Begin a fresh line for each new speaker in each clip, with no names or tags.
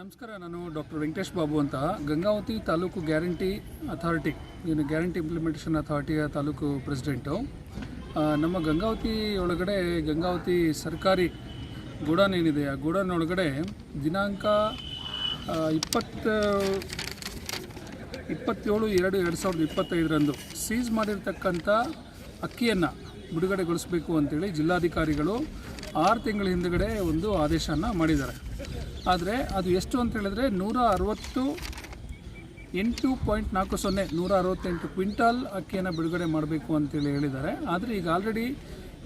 ನಮಸ್ಕಾರ, ನಾನು ಡಾಕ್ಟರ್ ವೆಂಕಟೇಶ್ ಬಾಬು ಅಂತ. ಗಂಗಾವತಿ ತಾಲೂಕು ಗ್ಯಾರಂಟಿ ಅಥಾರಿಟಿ, ಏನು ಗ್ಯಾರಂಟಿ ಇಂಪ್ಲಿಮೆಂಟೇಷನ್ ಅಥಾರಿಟಿಯ ತಾಲೂಕು ಪ್ರೆಸಿಡೆಂಟು ನಮ್ಮ ಗಂಗಾವತಿ ಒಳಗಡೆ, ಗಂಗಾವತಿ ಸರ್ಕಾರಿ ಗೋಡನ್ ಏನಿದೆ, ಆ ಗೋಡನ್ ಒಳಗಡೆ ದಿನಾಂಕ ಇಪ್ಪತ್ತು, ಇಪ್ಪತ್ತೇಳು ಎರಡು ಎರಡು ಸಾವಿರದ ಇಪ್ಪತ್ತೈದರಂದು ಸೀಸ್ ಮಾಡಿರ್ತಕ್ಕಂಥ ಅಕ್ಕಿಯನ್ನು ಬಿಡುಗಡೆಗೊಳಿಸಬೇಕು ಅಂತೇಳಿ ಜಿಲ್ಲಾಧಿಕಾರಿಗಳು ಆರು ತಿಂಗಳ ಹಿಂದುಗಡೆ ಒಂದು ಆದೇಶನ ಮಾಡಿದ್ದಾರೆ. ಆದರೆ ಅದು ಎಷ್ಟು ಅಂತ ಹೇಳಿದ್ರೆ ನೂರ ಅರವತ್ತು ಎಂಟು ಪಾಯಿಂಟ್ ನಾಲ್ಕು ಸೊನ್ನೆ ನೂರ ಅರವತ್ತೆಂಟು ಕ್ವಿಂಟಾಲ್ ಅಕ್ಕಿಯನ್ನು ಬಿಡುಗಡೆ ಮಾಡಬೇಕು ಅಂತೇಳಿ ಹೇಳಿದ್ದಾರೆ. ಆದರೆ ಈಗ ಆಲ್ರೆಡಿ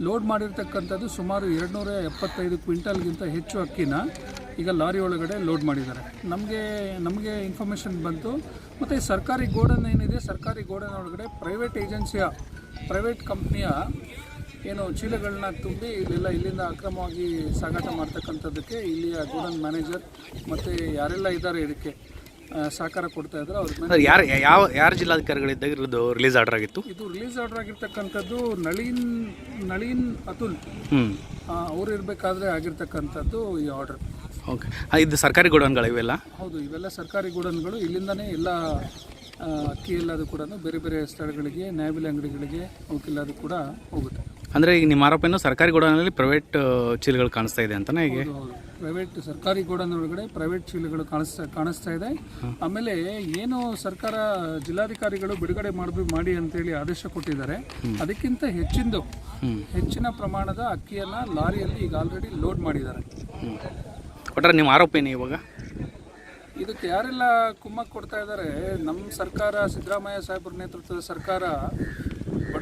ಲೋಡ್ ಮಾಡಿರ್ತಕ್ಕಂಥದ್ದು ಸುಮಾರು ಎರಡುನೂರ ಎಪ್ಪತ್ತೈದು ಕ್ವಿಂಟಲ್ಗಿಂತ ಹೆಚ್ಚು ಅಕ್ಕಿನ ಈಗ ಲಾರಿ ಒಳಗಡೆ ಲೋಡ್ ಮಾಡಿದ್ದಾರೆ. ನಮಗೆ ನಮಗೆ ಇನ್ಫಾರ್ಮೇಷನ್ ಬಂತು. ಮತ್ತು ಸರ್ಕಾರಿ ಗೋಡನ್ ಏನಿದೆ, ಸರ್ಕಾರಿ ಗೋಡನ್ ಒಳಗಡೆ ಪ್ರೈವೇಟ್ ಏಜೆನ್ಸಿಯ ಪ್ರೈವೇಟ್ ಕಂಪ್ನಿಯ ಏನು ಚೀಲಗಳನ್ನ ತುಂಬಿ ಇಲ್ಲೆಲ್ಲ ಇಲ್ಲಿಂದ ಅಕ್ರಮವಾಗಿ ಸಾಗಾಟ ಮಾಡ್ತಕ್ಕಂಥದ್ದಕ್ಕೆ ಇಲ್ಲಿಯ ಗೋಡನ್ ಮ್ಯಾನೇಜರ್ ಮತ್ತು ಯಾರೆಲ್ಲ ಇದ್ದಾರೆ ಇದಕ್ಕೆ ಸಹಕಾರ ಕೊಡ್ತಾ ಇದ್ದಾರೆ. ಅವ್ರ
ಯಾರು ಯಾವ ಯಾರು ಜಿಲ್ಲಾಧಿಕಾರಿಗಳಿದ್ದಾಗ ಇರೋದು ರಿಲೀಸ್ ಆರ್ಡರ್ ಆಗಿತ್ತು?
ಇದು ರಿಲೀಸ್ ಆರ್ಡರ್ ಆಗಿರ್ತಕ್ಕಂಥದ್ದು ನಳಿನ್ ನಳಿನ್ ಅತುಲ್.
ಅವ್ರು
ಅವರು ಇರಬೇಕಾದ್ರೆ ಆಗಿರ್ತಕ್ಕಂಥದ್ದು ಈ ಆರ್ಡರ್
ಓಕೆ ಇದು ಸರ್ಕಾರಿ ಗೋಡನ್ಗಳು ಇವೆಲ್ಲ?
ಹೌದು ಇವೆಲ್ಲ ಸರ್ಕಾರಿ ಗೋಡನ್ಗಳು. ಇಲ್ಲಿಂದನೇ ಎಲ್ಲ ಅಕ್ಕಿ ಎಲ್ಲದು ಕೂಡ ಬೇರೆ ಬೇರೆ ಸ್ಥಳಗಳಿಗೆ ನ್ಯಾಯಬೆಲೆ ಅಂಗಡಿಗಳಿಗೆ ಅವಕ್ಕೆಲ್ಲದು ಕೂಡ ಹೋಗುತ್ತೆ.
ಅಂದರೆ ಈಗ ನಿಮ್ಮ ಆರೋಪ ಸರ್ಕಾರಿ ಗೋಡನಲ್ಲಿ ಪ್ರೈವೇಟ್ ಚೀಲಗಳು ಕಾಣಿಸ್ತಾ ಇದೆ ಅಂತಲೇ ಹೇಗೆ?
ಪ್ರೈವೇಟ್ ಸರ್ಕಾರಿ ಗೋಡನ್ ಒಳಗಡೆ ಪ್ರೈವೇಟ್ ಚೀಲಗಳು ಕಾಣಿಸ್ತಾ ಕಾಣಿಸ್ತಾ ಇದೆ. ಆಮೇಲೆ ಏನು ಸರ್ಕಾರ ಜಿಲ್ಲಾಧಿಕಾರಿಗಳು ಬಿಡುಗಡೆ ಮಾಡಿ ಮಾಡಿ ಅಂತೇಳಿ ಆದೇಶ ಕೊಟ್ಟಿದ್ದಾರೆ. ಅದಕ್ಕಿಂತ ಹೆಚ್ಚಿಂದು ಹೆಚ್ಚಿನ ಪ್ರಮಾಣದ ಅಕ್ಕಿಯನ್ನ ಲಾರಿಯಲ್ಲಿ ಈಗ ಆಲ್ರೆಡಿ ಲೋಡ್ ಮಾಡಿದ್ದಾರೆ.
ಒಟ್ಟಾರೆ ನಿಮ್ಮ ಆರೋಪ ಏನು ಇವಾಗ?
ಇದಕ್ಕೆ ಯಾರೆಲ್ಲ ಕುಮ್ಮಕ್ ಕೊಡ್ತಾ ಇದ್ದಾರೆ ನಮ್ಮ ಸರ್ಕಾರ ಸಿದ್ದರಾಮಯ್ಯ ಸಾಹೇಬ್ರ ನೇತೃತ್ವದ ಸರ್ಕಾರ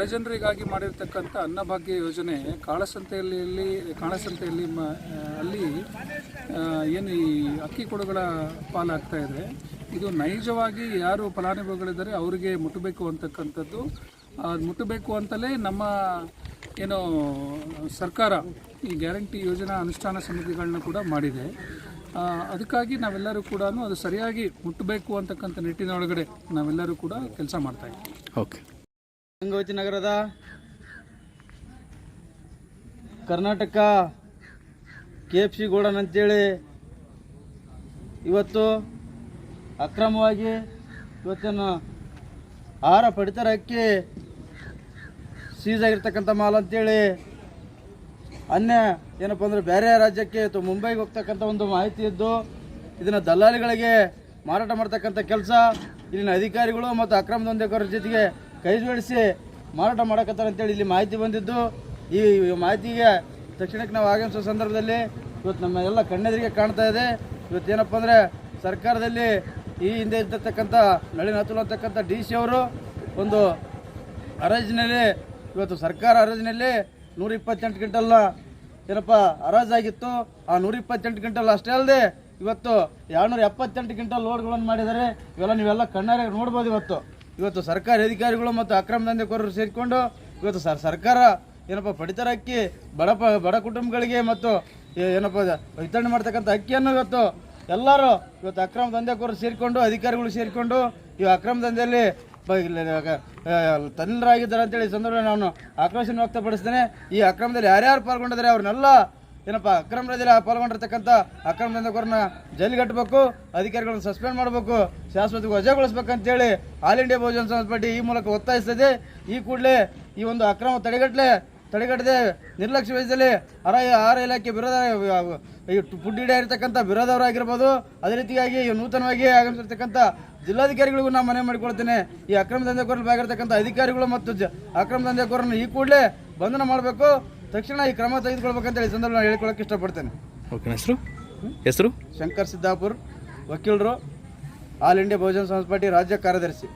ಬಡ ಜನರಿಗಾಗಿ ಮಾಡಿರ್ತಕ್ಕಂಥ ಅನ್ನಭಾಗ್ಯ ಯೋಜನೆ ಕಾಳಸಂತೆಯಲ್ಲಿ ಕಾಳಸಂತೆಯಲ್ಲಿ ಮ ಅಲ್ಲಿ ಏನು ಈ ಅಕ್ಕಿ ಕೊಡುಗಳ ಪಾಲಾಗ್ತಾ ಇದೆ. ಇದು ನೈಜವಾಗಿ ಯಾರು ಫಲಾನುಭವಿಗಳಿದ್ದಾರೆ ಅವರಿಗೆ ಮುಟ್ಟಬೇಕು ಅಂತಕ್ಕಂಥದ್ದು. ಅದು ಮುಟ್ಟಬೇಕು ಅಂತಲೇ ನಮ್ಮ, ಏನು, ಸರ್ಕಾರ ಈ ಗ್ಯಾರಂಟಿ ಯೋಜನಾ ಅನುಷ್ಠಾನ ಸಮಿತಿಗಳನ್ನ ಕೂಡ ಮಾಡಿದೆ. ಅದಕ್ಕಾಗಿ ನಾವೆಲ್ಲರೂ ಕೂಡ ಅದು ಸರಿಯಾಗಿ ಮುಟ್ಟಬೇಕು ಅಂತಕ್ಕಂಥ ನಿಟ್ಟಿನೊಳಗಡೆ ನಾವೆಲ್ಲರೂ ಕೂಡ ಕೆಲಸ ಮಾಡ್ತಾ ಇದ್ದೀವಿ.
ಓಕೆ.
ಗಂಗಾವತಿ ನಗರದ Karnataka K F C godown ಅಂತೇಳಿ ಇವತ್ತು ಅಕ್ರಮವಾಗಿ ಇವತ್ತಿನ ಆಹಾರ ಪಡಿತರ ಅಕ್ಕಿ ಸೀಸ್ ಆಗಿರ್ತಕ್ಕಂಥ ಮಾಲ್ ಅಂತೇಳಿ ಅನ್ಯ ಏನಪ್ಪ ಅಂದರೆ ಬೇರೆ ರಾಜ್ಯಕ್ಕೆ ಅಥವಾ ಮುಂಬೈಗೆ ಹೋಗ್ತಕ್ಕಂಥ ಒಂದು ಮಾಹಿತಿ ಇದ್ದು ಇದನ್ನು ದಲ್ಲಾಳಿಗಳಿಗೆ ಮಾರಾಟ ಮಾಡ್ತಕ್ಕಂಥ ಕೆಲಸ ಇಲ್ಲಿನ ಅಧಿಕಾರಿಗಳು ಮತ್ತು ಅಕ್ರಮ ದಂಧೆಕೋರರ ಜೊತೆಗೆ ಕೈ ಜೋಡಿಸಿ ಮಾರಾಟ ಮಾಡಕತ್ತಾರ ಅಂತೇಳಿ ಇಲ್ಲಿ ಮಾಹಿತಿ ಬಂದಿದ್ದು. ಈ ಮಾಹಿತಿಗೆ ತಕ್ಷಣಕ್ಕೆ ನಾವು ಆಗಮಿಸುವ ಸಂದರ್ಭದಲ್ಲಿ ಇವತ್ತು ನಮ್ಮ ಎಲ್ಲ ಕಣ್ಣೆದರಿಗೆ ಕಾಣ್ತಾ ಇದೆ. ಇವತ್ತೇನಪ್ಪ ಅಂದರೆ ಸರ್ಕಾರದಲ್ಲಿ ಈ ಹಿಂದೆ ಇದ್ದಿರ್ತಕ್ಕಂಥ ನಳಿನ್ ಅತುಲ್ ಅಂತಕ್ಕಂಥ ಡಿ ಸಿ ಅವರು ಒಂದು ಹರಾಜಿನಲ್ಲಿ ಇವತ್ತು ಸರ್ಕಾರ ಹರಾಜಿನಲ್ಲಿ ನೂರ ಇಪ್ಪತ್ತೆಂಟು ಕ್ವಿಂಟಲ್ನ ಏನಪ್ಪ ಹರಾಜಾಗಿತ್ತು ಆ ನೂರ ಇಪ್ಪತ್ತೆಂಟು ಅಷ್ಟೇ ಅಲ್ಲದೆ ಇವತ್ತು ಎರಡುನೂರ ಎಪ್ಪತ್ತೆಂಟು ಕ್ವಿಂಟಲ್ ಲೋಡ್ಗಳನ್ನು ಮಾಡಿದ್ದಾರೆ. ಇವೆಲ್ಲ ನೀವೆಲ್ಲ ಕಣ್ಣಾರೆ ನೋಡ್ಬೋದು ಇವತ್ತು. ಇವತ್ತು ಸರ್ಕಾರಿ ಅಧಿಕಾರಿಗಳು ಮತ್ತು ಅಕ್ರಮ ದಂಧೆಕೋರರು ಸೇರಿಕೊಂಡು ಇವತ್ತು ಸರ್ ಸರ್ಕಾರ ಏನಪ್ಪ ಪಡಿತರ ಅಕ್ಕಿ, ಬಡ ಬಡ ಕುಟುಂಬಗಳಿಗೆ ಮತ್ತು ಏನಪ್ಪ ವಿತರಣೆ ಮಾಡ್ತಕ್ಕಂಥ ಅಕ್ಕಿಯನ್ನು ಇವತ್ತು ಎಲ್ಲರೂ ಇವತ್ತು ಅಕ್ರಮ ದಂಧೆಕೋರರು ಸೇರಿಕೊಂಡು, ಅಧಿಕಾರಿಗಳು ಸೇರಿಕೊಂಡು ಈ ಅಕ್ರಮ ದಂಧೆಯಲ್ಲಿ ತನ್ನರಾಗಿದ್ದಾರೆ ಅಂತೇಳಿ ಈ ಸಂದರ್ಭದಲ್ಲಿ ನಾನು ಆಕ್ರೋಶ ವ್ಯಕ್ತಪಡಿಸ್ತೇನೆ. ಈ ಅಕ್ರಮದಲ್ಲಿ ಯಾರ್ಯಾರು ಪಾಲ್ಗೊಂಡಿದ್ದಾರೆ ಅವ್ರನ್ನೆಲ್ಲ ಏನಪ್ಪ ಅಕ್ರಮದಲ್ಲಿ ಪಾಲ್ಗೊಂಡಿರ್ತಕ್ಕಂಥ ಅಕ್ರಮ ದಂಧಕೋರನ್ನ ಜೈಲಿಗೆ ಕಟ್ಟಬೇಕು, ಅಧಿಕಾರಿಗಳನ್ನ ಸಸ್ಪೆಂಡ್ ಮಾಡಬೇಕು ಶಾಶ್ವತಿಗೆ ವಜಾಗೊಳಿಸ್ಬೇಕಂತೇಳಿ ಆಲ್ ಇಂಡಿಯಾ ಬಹುಜನ ಸಮಾಜ ಪಾರ್ಟಿ ಈ ಮೂಲಕ ಒತ್ತಾಯಿಸ್ತದೆ. ಈ ಕೂಡಲೇ ಈ ಒಂದು ಅಕ್ರಮ ತಡೆಗಟ್ಟಲೆ, ತಡೆಗಟ್ಟದೆ ನಿರ್ಲಕ್ಷ್ಯ ವಹಿಸಲಿ, ಆರ ಆಹಾರ ಇಲಾಖೆ ವಿರೋಧ ಪುಡ್ಡಿಡ ಇರತಕ್ಕಂಥ ವಿರೋಧವರಾಗಿರ್ಬೋದು ಅದೇ ರೀತಿಯಾಗಿ ನೂತನವಾಗಿ ಆಗಮಿಸಿರ್ತಕ್ಕಂಥ ಜಿಲ್ಲಾಧಿಕಾರಿಗಳಿಗೂ ನಾನು ಮನವಿ ಮಾಡಿಕೊಳ್ತೇನೆ. ಈ ಅಕ್ರಮ ದಂಧೆಕೋರಲ್ಲಿ ಭಾಗಿರ್ತಕ್ಕಂಥ ಅಧಿಕಾರಿಗಳು ಮತ್ತು ಅಕ್ರಮ ದಂಧೆಕೋರನ್ನು ಈ ಕೂಡಲೇ ಬಂಧನ ಮಾಡಬೇಕು. ತಕ್ಷಣ ಈ ಕ್ರಮ ತೆಗೆದುಕೊಳ್ಬೇಕಂತ ಹೇಳಿ ಸಂದರ್ಭ ಹೇಳಿಕೊಳ್ಳಕ್ಕೆ ಇಷ್ಟಪಡ್ತೇನೆ.
ಓಕೆ ಹೆಸರು? ಹೆಸರು?
ಶಂಕರ್ ಸಿದ್ದಾಪುರ್ ವಕೀಲರು ಆಲ್ ಇಂಡಿಯಾ ಬಹುಜನ ಸಮಾಜ ಪಾರ್ಟಿ ರಾಜ್ಯ ಕಾರ್ಯದರ್ಶಿ.